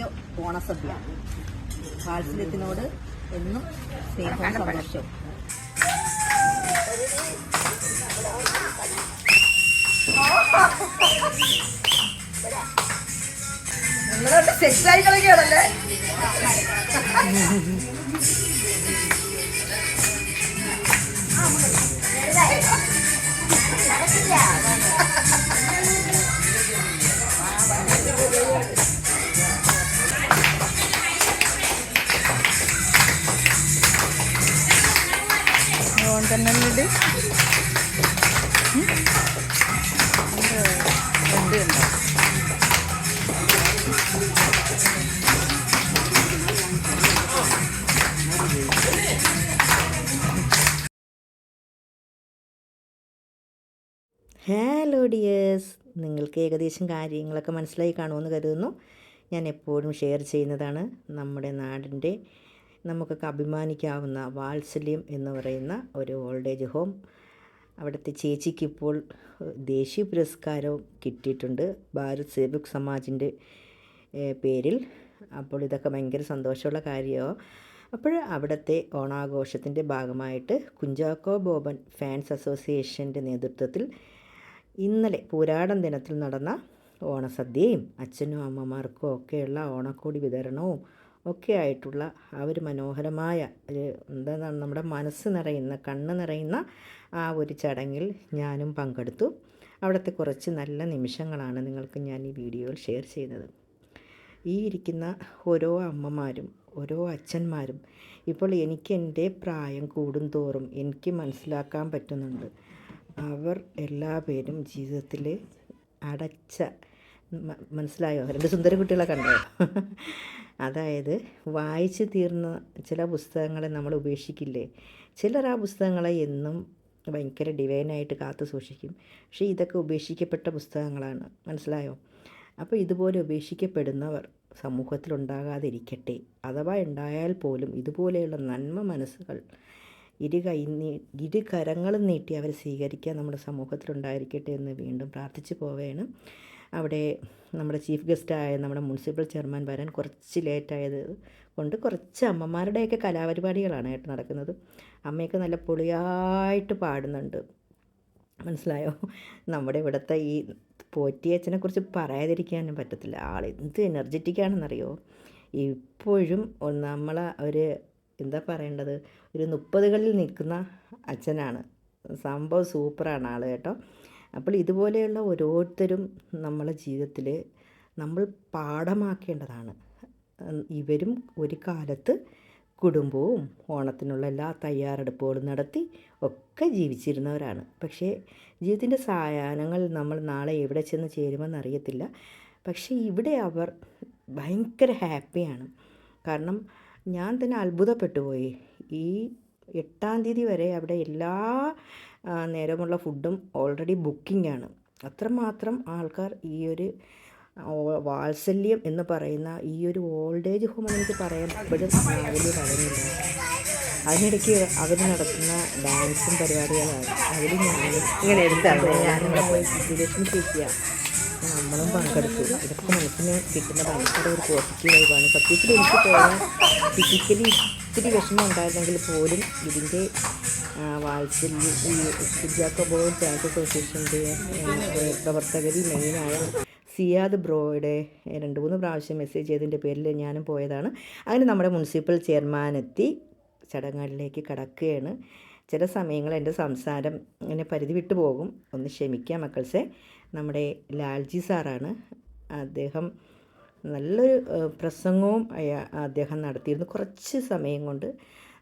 ആരോഗ്യ ഓണസദ്യ വാത്സല്യത്തിനോട് എന്നും സ്നേഹവും സന്തോഷവും. നിങ്ങളോട് സെറ്റായി കളിക്കുകയാണല്ലേ? ഹലോ ഡിയേഴ്സ് നിങ്ങൾക്ക് ഏകദേശം കാര്യങ്ങളൊക്കെ മനസ്സിലായി കാണുമെന്ന് കരുതുന്നു. ഞാൻ എപ്പോഴും ഷെയർ ചെയ്യുന്നതാണ് നമ്മുടെ നാടിന്റെ നമുക്കൊക്കെ അഭിമാനിക്കാവുന്ന വാത്സല്യം എന്ന് പറയുന്ന ഒരു ഓൾഡ് ഏജ് ഹോം അവിടുത്തെ ചേച്ചിക്കിപ്പോൾ ദേശീയ പുരസ്കാരവും കിട്ടിയിട്ടുണ്ട്. ഭാരത് സേവക് സമാജിന്റെ പേരിൽ. അപ്പോൾ ഇതൊക്കെ ഭയങ്കര സന്തോഷമുള്ള കാര്യമോ. അപ്പോൾ അവിടുത്തെ ഓണാഘോഷത്തിന്റെ ഭാഗമായിട്ട് കുഞ്ചാക്കോ ബോബൻ ഫാൻസ് അസോസിയേഷന്റെ നേതൃത്വത്തിൽ ഇന്നലെ പൂരാടം ദിനത്തിൽ നടന്ന ഓണസദ്യയും അച്ഛനും അമ്മമാർക്കും ഒക്കെയുള്ള ഓണക്കോടി വിതരണവും ഒക്കെ ആയിട്ടുള്ള ആ ഒരു മനോഹരമായ ഒരു എന്താണ് നമ്മുടെ മനസ്സ് നിറയുന്ന കണ്ണ് നിറയുന്ന ആ ഒരു ചടങ്ങിൽ ഞാനും പങ്കെടുത്തു. അവിടുത്തെ കുറച്ച് നല്ല നിമിഷങ്ങളാണ് നിങ്ങൾക്ക് ഞാൻ ഈ വീഡിയോയിൽ ഷെയർ ചെയ്യുന്നത് ഈ ഇരിക്കുന്ന ഓരോ അമ്മമാരും ഓരോ അച്ഛന്മാരും ഇപ്പോൾ എനിക്ക് എന്റെ പ്രായം കൂടും തോറും എനിക്ക് മനസ്സിലാക്കാൻ പറ്റുന്നുണ്ട്. അവർ എല്ലാ പേരും ജീവിതത്തിൽ അടച്ച മനസ്സിലായോ? രണ്ട് സുന്ദര കുട്ടികളെ കണ്ടോ? അതായത് വായിച്ചു തീർന്ന ചില പുസ്തകങ്ങളെ നമ്മൾ ഉപേക്ഷിക്കില്ലേ? ചിലർ ആ പുസ്തകങ്ങളെ എന്നും ഭയങ്കര ഡിവൈനായിട്ട് കാത്തു സൂക്ഷിക്കും. പക്ഷേ ഇതൊക്കെ ഉപേക്ഷിക്കപ്പെട്ട പുസ്തകങ്ങളാണ്. മനസ്സിലായോ? അപ്പോൾ ഇതുപോലെ ഉപേക്ഷിക്കപ്പെടുന്നവർ സമൂഹത്തിലുണ്ടാകാതിരിക്കട്ടെ. അഥവാ ഉണ്ടായാൽ പോലും ഇതുപോലെയുള്ള നന്മ മനസ്സുകൾ ഇരു കൈ നീ ഇരു കരങ്ങളും നീട്ടി അവരെ സ്വീകരിക്കാൻ നമ്മുടെ സമൂഹത്തിലുണ്ടായിരിക്കട്ടെ എന്ന് വീണ്ടും പ്രാർത്ഥിച്ചു പോവുകയാണ്. അവിടെ നമ്മുടെ ചീഫ് ഗസ്റ്റായ നമ്മുടെ മുനിസിപ്പൽ ചെയർമാൻ വരാൻ കുറച്ച് ലേറ്റായത് കൊണ്ട് കുറച്ച് അമ്മമാരുടെയൊക്കെ കലാപരിപാടികളാണ് കേട്ടോ നടക്കുന്നത്. അമ്മയൊക്കെ നല്ല പൊളിയായിട്ട് പാടുന്നുണ്ട്. മനസ്സിലായോ? നമ്മുടെ ഇവിടുത്തെ ഈ പോറ്റിയച്ഛനെ കുറിച്ച് പറയാതിരിക്കാനും പറ്റത്തില്ല. ആൾ എന്ത് എനർജറ്റിക് ആണെന്നറിയോ? ഇപ്പോഴും നമ്മളെ ഒരു എന്താ പറയേണ്ടത്? ഒരു മുപ്പതുകളിൽ നിൽക്കുന്ന അച്ഛനാണ്. സംഭവം സൂപ്പറാണ് ആൾ കേട്ടോ. അപ്പോൾ ഇതുപോലെയുള്ള ഓരോരുത്തരും നമ്മളെ ജീവിതത്തിൽ നമ്മൾ പാഠമാക്കേണ്ടതാണ്. ഇവരും ഒരു കാലത്ത് കുടുംബവും ഓണത്തിനുള്ള എല്ലാ തയ്യാറെടുപ്പുകളും നടത്തി ഒക്കെ ജീവിച്ചിരുന്നവരാണ്. പക്ഷേ ജീവിതത്തിന്റെ സായാഹ്നങ്ങൾ നമ്മൾ നാളെ എവിടെ ചെന്ന് ചേരുമെന്ന് അറിയത്തില്ല. പക്ഷേ ഇവിടെ അവർ ഭയങ്കര ഹാപ്പിയാണ്. കാരണം ഞാൻ തന്നെ അത്ഭുതപ്പെട്ടു പോയി. ഈ എട്ടാം തീയതി വരെ അവിടെ എല്ലാ നേരമുള്ള ഫുഡും ഓൾറെഡി ബുക്കിംഗ് ആണ്. അത്രമാത്രം ആൾക്കാർ ഈ ഒരു വാത്സല്യം എന്ന് പറയുന്ന ഈ ഒരു ഓൾഡ് ഏജ് ഹോം എനിക്ക് പറയാൻ ഇപ്പോഴും വലിയ പറയുന്നില്ല അതിനിടയ്ക്ക് അവർ നടത്തുന്ന ഡാൻസും പരിപാടികളാണ്. അതിൽ ഞാൻ ഇങ്ങനെ എടുത്താണ് ഞാനും പോയി സിറ്റുവേഷൻ നമ്മളും പങ്കെടുത്തു. ഇതൊക്കെ മനസ്സിന് കിട്ടുന്ന ഭയങ്കര ഒരു പോസിറ്റീവ് വൈബാണ് സത്യത്തിൽ എനിക്ക് തോന്നാൻ ഫിസിക്കലി ഇത്തിരി വിഷമം ഉണ്ടായിരുന്നെങ്കിൽ പോലും ഇതിന്റെ വാത്സല്യം ഈ ബോർഡ് ഫാൻസ് അസോസിയേഷന്റെ പ്രവർത്തകർ മെയിനായ സിയാദ് ബ്രോയുടെ രണ്ട് മൂന്ന് പ്രാവശ്യം മെസ്സേജ് ചെയ്തതിന്റെ പേരിൽ ഞാനും പോയതാണ്. അങ്ങനെ നമ്മുടെ മുനിസിപ്പൽ ചെയർമാൻ എത്തി ചടങ്ങുകളിലേക്ക് കടക്കുകയാണ്. ചില സമയങ്ങൾ എന്റെ സംസാരം ഇങ്ങനെ പരിധി വിട്ടു പോകും. ഒന്ന് ക്ഷമിക്കാം മക്കൾസെ. നമ്മുടെ ലാൽജി സാറാണ്. അദ്ദേഹം നല്ലൊരു പ്രസംഗവും അദ്ദേഹം നടത്തിയിരുന്നു. കുറച്ച് സമയം കൊണ്ട്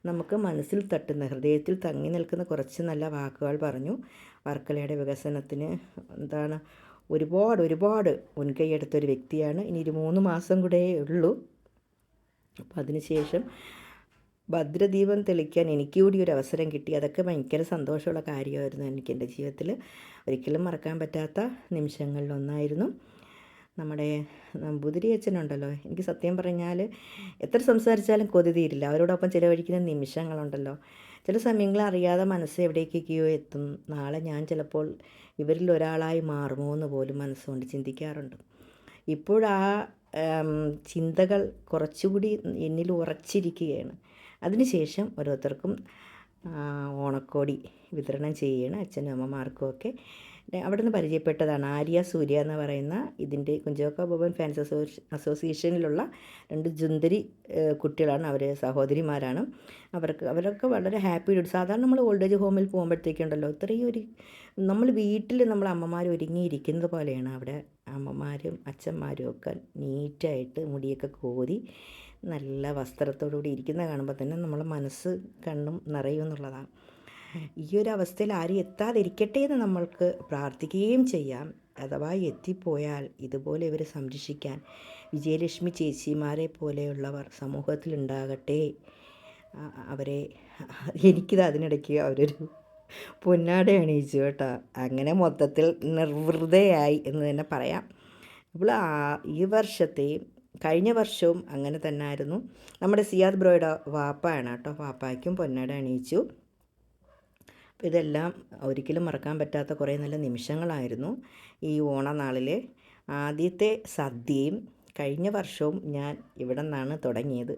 നമുക്ക് മനസ്സിൽ തട്ടുന്ന ഹൃദയത്തിൽ തങ്ങി നിൽക്കുന്ന കുറച്ച് നല്ല വാക്കുകൾ പറഞ്ഞു. വർക്കലയുടെ വികസനത്തിന് എന്താണ് ഒരുപാട് ഒരുപാട് മുൻകൈയെടുത്തൊരു വ്യക്തിയാണ്. ഇനി ഒരു മൂന്ന് മാസം കൂടെ ഉള്ളൂ. അപ്പോൾ അതിനുശേഷം ഭദ്രദീപം തെളിക്കാൻ എനിക്ക് കൂടി ഒരു അവസരം കിട്ടി. അതൊക്കെ ഭയങ്കര സന്തോഷമുള്ള കാര്യമായിരുന്നു എനിക്ക് എന്റെ ജീവിതത്തിൽ. ഒരിക്കലും മറക്കാൻ പറ്റാത്ത നിമിഷങ്ങളിലൊന്നായിരുന്നു നമ്മുടെ നമ്പൂതിരി അച്ഛനുണ്ടല്ലോ എനിക്ക് സത്യം പറഞ്ഞാൽ എത്ര സംസാരിച്ചാലും കൊതി തീരില്ല അവരോടൊപ്പം ചിലവഴിക്കുന്ന നിമിഷങ്ങളുണ്ടല്ലോ. ചില സമയങ്ങളിൽ അറിയാതെ മനസ്സ് എവിടേക്കൊക്കെയോ എത്തും. നാളെ ഞാൻ ചിലപ്പോൾ ഇവരിൽ ഒരാളായി മാറുമോ എന്ന് പോലും മനസ്സുകൊണ്ട് ചിന്തിക്കാറുണ്ട്. ഇപ്പോഴാ ചിന്തകൾ കുറച്ചുകൂടി എന്നിൽ ഉറച്ചിരിക്കുകയാണ്. അതിനുശേഷം ഓരോരുത്തർക്കും ഓണക്കോടി വിതരണം ചെയ്യുകയാണ് അച്ഛനും അമ്മമാർക്കും ഒക്കെ. അവിടെ നിന്ന് പരിചയപ്പെട്ടതാണ് ആര്യ സൂര്യ എന്ന് പറയുന്ന ഇതിന്റെ കുഞ്ചോക്ക ബോബൻ ഫാൻസ് അസോ അസോസിയേഷനിലുള്ള രണ്ട് ജുന്തരി കുട്ടികളാണ് അവർ സഹോദരിമാരാണ്. അവർക്ക് അവരൊക്കെ വളരെ ഹാപ്പി സാധാരണ നമ്മൾ ഓൾഡ് ഏജ് ഹോമിൽ പോകുമ്പോഴത്തേക്കുണ്ടല്ലോ ഇത്രയും ഒരു നമ്മൾ വീട്ടിൽ നമ്മൾ അമ്മമാർ ഒരുങ്ങിയിരിക്കുന്നത് പോലെയാണ് അവിടെ. അമ്മമാരും അച്ഛന്മാരും ഒക്കെ നീറ്റായിട്ട് മുടിയൊക്കെ കോരി നല്ല വസ്ത്രത്തോടുകൂടി ഇരിക്കുന്ന കാണുമ്പോൾ തന്നെ നമ്മളെ മനസ്സ് കണ്ണും നിറയും എന്നുള്ളതാണ്. ഈ ഒരു അവസ്ഥയിൽ ആരും എത്താതിരിക്കട്ടെ എന്ന് നമ്മൾക്ക് പ്രാർത്ഥിക്കുകയും ചെയ്യാം. അഥവാ എത്തിപ്പോയാൽ ഇതുപോലെ ഇവരെ സംരക്ഷിക്കാൻ വിജയലക്ഷ്മി ചേച്ചിമാരെ പോലെയുള്ളവർ സമൂഹത്തിലുണ്ടാകട്ടെ അവരെ എനിക്കിത് അതിനിടയ്ക്ക് അവരൊരു പൊന്നാട അണിയിച്ചു കേട്ടോ. അങ്ങനെ മൊത്തത്തിൽ നിർവൃതയായി എന്ന് തന്നെ പറയാം. ഇപ്പോൾ ഈ വർഷത്തെയും കഴിഞ്ഞ വർഷവും അങ്ങനെ തന്നെ ആയിരുന്നു. നമ്മുടെ സിയാദ് ബ്രോയുടെ വാപ്പയാണ് കേട്ടോ. വാപ്പായ്ക്കും പൊന്നാട അണിയിച്ചു അപ്പോൾ ഇതെല്ലാം ഒരിക്കലും മറക്കാൻ പറ്റാത്ത കുറേ നല്ല നിമിഷങ്ങളായിരുന്നു ഈ ഓണനാളിൽ ആദ്യത്തെ സദ്യയും കഴിഞ്ഞ വർഷവും ഞാൻ ഇവിടെ നിന്നാണ് തുടങ്ങിയത്.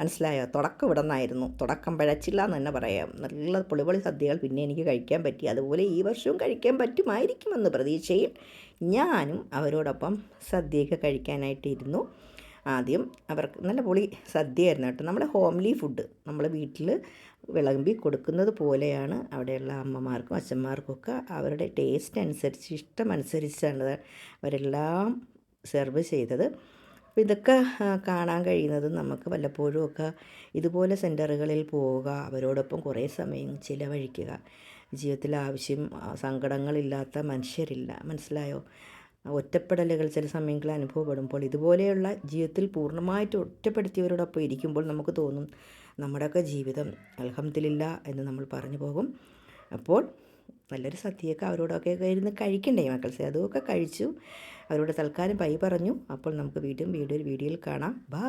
മനസ്സിലായോ? തുടക്കം ഇവിടെ നിന്നായിരുന്നു. തുടക്കം പഴച്ചില്ല എന്ന് തന്നെ പറയാം. നല്ല പൊളിപൊളി സദ്യകൾ പിന്നെ എനിക്ക് കഴിക്കാൻ പറ്റി. അതുപോലെ ഈ വർഷവും കഴിക്കാൻ പറ്റുമായിരിക്കുമെന്ന് പ്രതീക്ഷയിൽ ഞാനും അവരോടൊപ്പം സദ്യയൊക്കെ കഴിക്കാനായിട്ടിരുന്നു ആദ്യം അവർക്ക് നല്ല പൊളി സദ്യയായിരുന്നു കേട്ടോ. നമ്മുടെ ഹോംലി ഫുഡ്. നമ്മൾ വീട്ടിൽ വിളമ്പി കൊടുക്കുന്നത് പോലെയാണ് അവിടെയുള്ള അമ്മമാർക്കും അച്ഛന്മാർക്കൊക്കെ അവരുടെ ടേസ്റ്റ് അനുസരിച്ച് ഇഷ്ടമനുസരിച്ചാണ് അവരെല്ലാം സെർവ് ചെയ്തത്. അപ്പോൾ ഇതൊക്കെ കാണാൻ കഴിയുന്നത് നമുക്ക് വല്ലപ്പോഴും ഒക്കെ ഇതുപോലെ സെന്ററുകളിൽ പോവുക അവരോടൊപ്പം കുറേ സമയം ചിലവഴിക്കുക. ജീവിതത്തിൽ ആവശ്യം സങ്കടങ്ങളില്ലാത്ത മനുഷ്യരില്ല. മനസ്സിലായോ? ഒറ്റപ്പെടലുകൾ ചില സമയങ്ങളിൽ അനുഭവപ്പെടുമ്പോൾ ഇതുപോലെയുള്ള ജീവിതത്തിൽ പൂർണമായിട്ട് ഒറ്റപ്പെടുത്തിയവരോടൊപ്പം ഇരിക്കുമ്പോൾ നമുക്ക് തോന്നും നമ്മുടെയൊക്കെ ജീവിതം അൽഹംദുലില്ല എന്ന് നമ്മൾ പറഞ്ഞു പോകും. അപ്പോൾ നല്ലൊരു സദ്യയൊക്കെ അവരോടൊക്കെ ഇരുന്ന് കഴിക്കണ്ടേ മക്കൾസെ? അതുമൊക്കെ കഴിച്ചു. അവരോട് തൽക്കാലം പൈ പറഞ്ഞു. അപ്പോൾ നമുക്ക് വീണ്ടും വീഡിയോ വീഡിയോയിൽ കാണാം. ബാ